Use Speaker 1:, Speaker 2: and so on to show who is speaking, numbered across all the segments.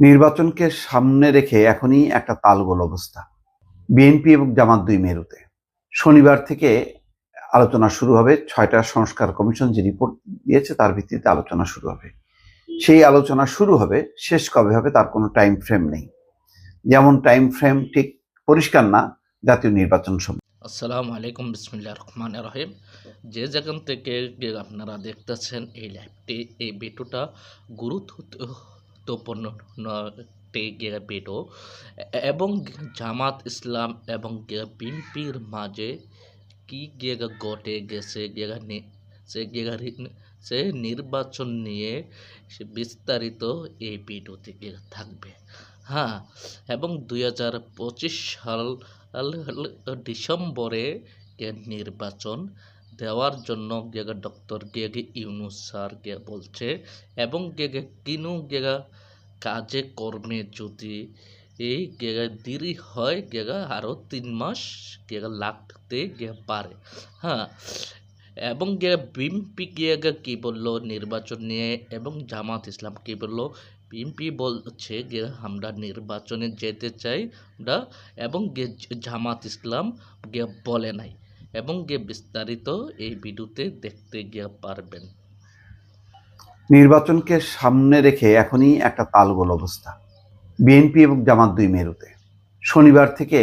Speaker 1: নির্বাচনকে সামনে রেখে এখনই একটা তালগোল অবস্থা। বিএনপি এবং জামাত দুই মেরুতে। শনিবার থেকে আলোচনা শুরু হবে, ছয়টা সংস্কার কমিশন যে রিপোর্ট দিয়েছে তার ভিত্তিতে আলোচনা শুরু হবে। সেই আলোচনা শুরু হবে, শেষ কবে হবে তার কোনো টাইম ফ্রেম নেই। যেমন টাইম ফ্রেম ঠিক পরিষ্কার না, জাতীয় নির্বাচন সময়
Speaker 2: আসসালামু আলাইকুম বিসমিল্লাহ রহমান রহিম। যে যেখান থেকে আপনারা দেখতেছেন এই লাইভটি এই ভিডিওটা গুরুত্বপূর্ণ একটি ভিডিও এবং জামাত ইসলাম এবং বিএনপির মাঝে কি গেগা ঘটে গেছে গেগা সে গেগা সে নির্বাচন নিয়ে সে বিস্তারিত এই ভিডিওতে থাকবে। হ্যাঁ এবং দুই হাজার পঁচিশ সাল ডিসেম্বরে নির্বাচন দেওয়ার জন্য গেগা ডক্টর গেগে ইউনুস স্যার গে বলছে, এবং গেগে কিনু গেগা কাজে কর্মে যদি এই গেগা দেরি হয়, গেগা আরও তিন মাস গেগা লাগতে গে পারে। হ্যাঁ এবং গে বিএনপি গিয়ে কি বলল, নির্বাচন নিয়ে এবং জামাত ইসলাম কি বলল বিএনপি বলছে যে আমরা নির্বাচনে যেতে চাই, আমরা এবং গে জামাত ইসলাম গে বলে নাই। এবং গে বিস্তারিত এই ভিডিওতে দেখতে গিয়ে পারবেন।
Speaker 1: নির্বাচনকে সামনে রেখে এখনই একটা তালগোল অবস্থা। বিএনপি এবং জামাত দুই মেরুতে। শনিবার থেকে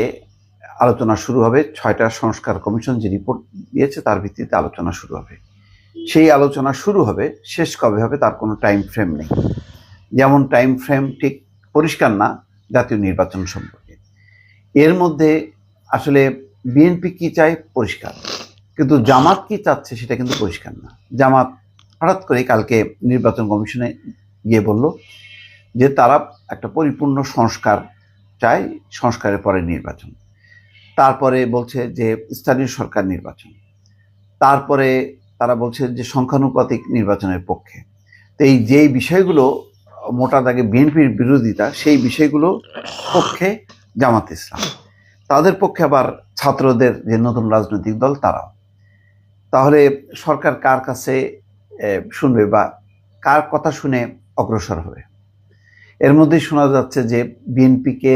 Speaker 1: আলোচনা শুরু হবে, ছয়টা সংস্কার কমিশন যে রিপোর্ট দিয়েছে তার ভিত্তিতে আলোচনা শুরু হবে। সেই আলোচনা শুরু হবে, শেষ কবে হবে তার কোনো টাইম ফ্রেম নেই। যেমন টাইম ফ্রেম ঠিক পরিষ্কার না জাতীয় নির্বাচন সম্পর্কে। এর মধ্যে আসলে বিএনপি কি চায়? পরিষ্কার। কিন্তু জামাত কি চাচ্ছে সেটা কিন্তু পরিষ্কার না। জামাত হঠাৎ করে কালকে নির্বাচন কমিশনে গিয়ে বলল যে তারা একটা পরিপূর্ণ সংস্কার চায়, সংস্কারের পরে নির্বাচন। তারপরে বলছে যে স্থানীয় সরকার নির্বাচন। তারপরে তারা বলছে যে সংখ্যানুপাতিক নির্বাচনের পক্ষে। তো এই যেই বিষয়গুলো মোটা দাগে বিএনপির বিরোধিতা, সেই বিষয়গুলো পক্ষে জামাত ইসলাম। তাদের পক্ষে আবার ছাত্রদের যে নতুন রাজনৈতিক দল, তারাও। তাহলে সরকার কার কাছে শুনবে বা কার কথা শুনে অগ্রসর হবে? এর মধ্যেই শোনা যাচ্ছে যে বিএনপিকে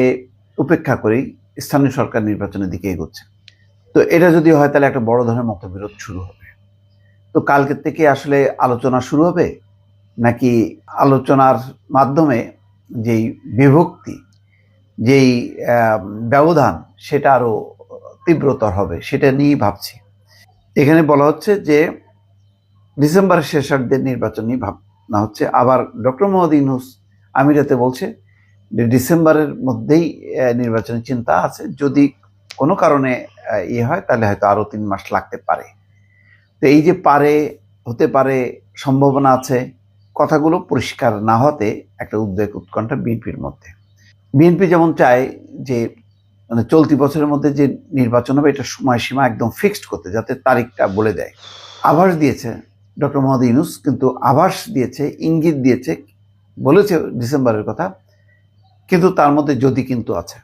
Speaker 1: উপেক্ষা করেই স্থানীয় সরকার নির্বাচনের দিকে এগোচ্ছে। তো এটা যদি হয়, তাহলে একটা বড় ধরনের মতবিরোধ শুরু হবে। তো কালকের থেকে আসলে আলোচনা শুরু হবে? নাকি আলোচনার মাধ্যমে যেই বিভক্তি যেই ব্যবধান সেটা আরও তীব্রতর হবে, সেটা নিয়েই ভাবছি। এখানে বলা হচ্ছে যে ডিসেম্বরের শেষার্ধের নির্বাচন নিয়ে ভাবনা হচ্ছে। আবার ডক্টর মোহাম্মদ ইউনুস আমিরাতে বলছে যে ডিসেম্বরের মধ্যেই নির্বাচনের চিন্তা আছে। যদি কোনো কারণে ইয়ে হয়, তাহলে হয়তো আরও তিন মাস লাগতে পারে। তো এই যে পারে, হতে পারে, সম্ভাবনা আছে, কথাগুলো পরিষ্কার না হতে একটা উদ্বেগ উৎকণ্ঠা বিএনপির মধ্যে। বিএনপি যেমন চায় যে মানে চলতি বছরের মধ্যে যে নির্বাচন হবে, এটা সময়সীমা একদম ফিক্সড করতে, যাতে তারিখটা বলে দেয়। আভাস দিয়েছে ডক্টর মোহাম্মদ ইউনুস, কিন্তু আভাস দিয়েছে, ইঙ্গিত দিয়েছে, বলেছে ডিসেম্বরের কথা, কিন্তু তার মধ্যে যদি কিন্তু আছে।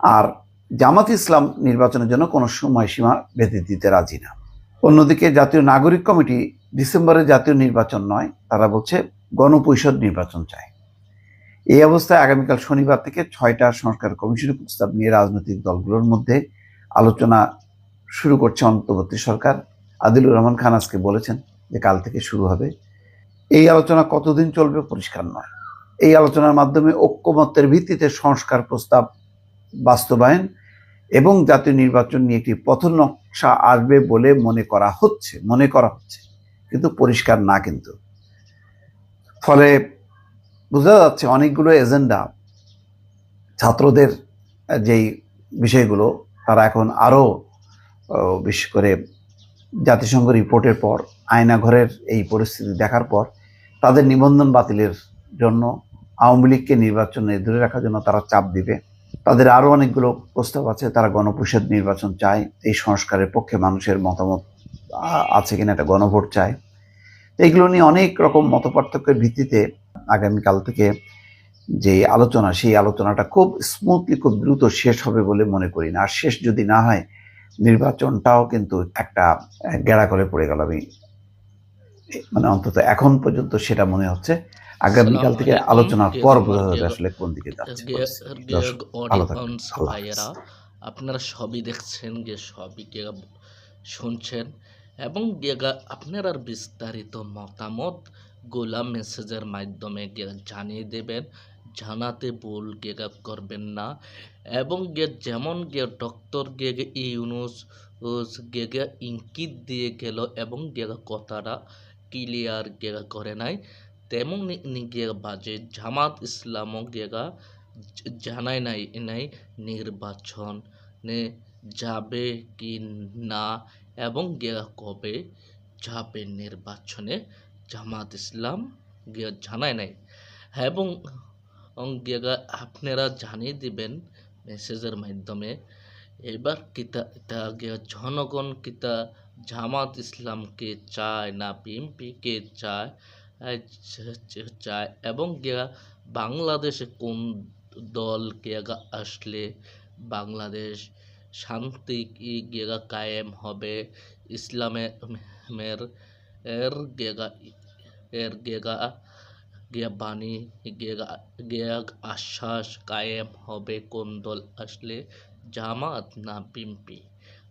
Speaker 1: আর জামাত ইসলাম নির্বাচনের জন্য কোনো সময়সীমা বেঁধে দিতে রাজি না। অন্যদিকে জাতীয় নাগরিক কমিটি ডিসেম্বরে জাতীয় নির্বাচন নয়, তারা বলছে গণপরিষদ নির্বাচন চায়। এই অবস্থায় আগামীকাল শনিবার থেকে ছয়টা সংস্কার কমিশনের প্রস্তাব নিয়ে রাজনৈতিক দলগুলোর মধ্যে আলোচনা শুরু করছে অন্তর্বর্তী সরকার। আদিলুর রহমান খান আজকে বলেছেন যে কাল থেকে শুরু হবে। এই আলোচনা কতদিন চলবে পরিষ্কার নয়। এই আলোচনার মাধ্যমে ঐক্যমত্যের ভিত্তিতে সংস্কার প্রস্তাব বাস্তবায়ন এবং জাতীয় নির্বাচন নিয়ে একটি পথ নকশা আসবে বলে মনে করা হচ্ছে, মনে করা হচ্ছে। কিন্তু পরিষ্কার না কিন্তু। ফলে বোঝা যাচ্ছে অনেকগুলো এজেন্ডা ছাত্রদের যেই বিষয়গুলো, তারা এখন আরও বিশেষ করে জাতিসংঘ রিপোর্টের পর, আয়নাঘরের এই পরিস্থিতি দেখার পর, তাদের নিবন্ধন বাতিলের জন্য আওয়ামী লীগকে নির্বাচনে দূরে রাখার জন্য তারা চাপ দিবে। তাদের আরও অনেকগুলো প্রস্তাব আছে, তারা গণপরিষদ নির্বাচন চায়, এই সংস্কারের পক্ষে মানুষের মতামত আছে কিনা একটা গণভোট চায়। এইগুলো নিয়ে অনেক রকম মতপার্থক্যের ভিত্তিতে আগামীকাল থেকে যে আলোচনা সেই আলোচনাটা খুব স্মুথলি খুব দ্রুত শেষ হবে বলে মনে করি না। আর শেষ যদি না হয় নির্বাচনটাও কিন্তু একটা গেড়া করে পড়ে গেল আমি মানে অন্তত এখন পর্যন্ত সেটা মনে হচ্ছে। আগামীকাল থেকে আলোচনার পর বোঝা যাবে আসলে কোন দিকে যাচ্ছে?
Speaker 2: আপনারা সবই দেখছেন যে সবই শুনছেন। এবং আপনার আর বিস্তারিত মতামত গোলাম মেসেজের মাধ্যমে গে জানিয়ে দেবেন, জানাতে ভুল গেগা করবেন না এবং গে যেমন গে ডক্টর গেগে ইউনুস গেগা ইঙ্কিত দিয়ে গেল এবং গেগা কথাটা ক্লিয়ার গেগা করে নাই। তেমনি নিগে বাজে, জামাত ইসলামও গেগা জ- জানাই নাই নাই নির্বাচন নে যাবে কি না এবং গেগা কবে যাবে নির্বাচনে জামাত ইসলাম গিয়া জানায় নাই। এবং গেগা আপনারা জানিয়ে দিবেন মেসেজের মাধ্যমে, এবার কিতা, তা গিয়া জনগণ কিতা জামাত ইসলামকে চায় না, বিএনপিকে চায় চায়, এবং গিয়া বাংলাদেশে কোন দল গিয়া আসলে বাংলাদেশ শান্তি গিয়া কায়েম হবে? ইসলামের, এর গেগা এর গেগা গিয়া বাণী গেগা গিয়া আশ্বাস কায়েম হবে কোন দল আসলে? জামাত না বিএনপি?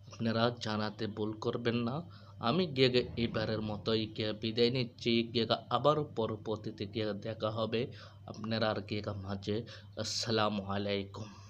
Speaker 2: আপনারা জানাতে ভুল করবেন না। আমি গেগে এবারের মতোই গিয়ে বিদায় নিচ্ছি। গেগা আবারও পরবর্তীতে গিয়ে দেখা হবে। আপনারা আর গেগা মাঝে। আসসালামু আলাইকুম।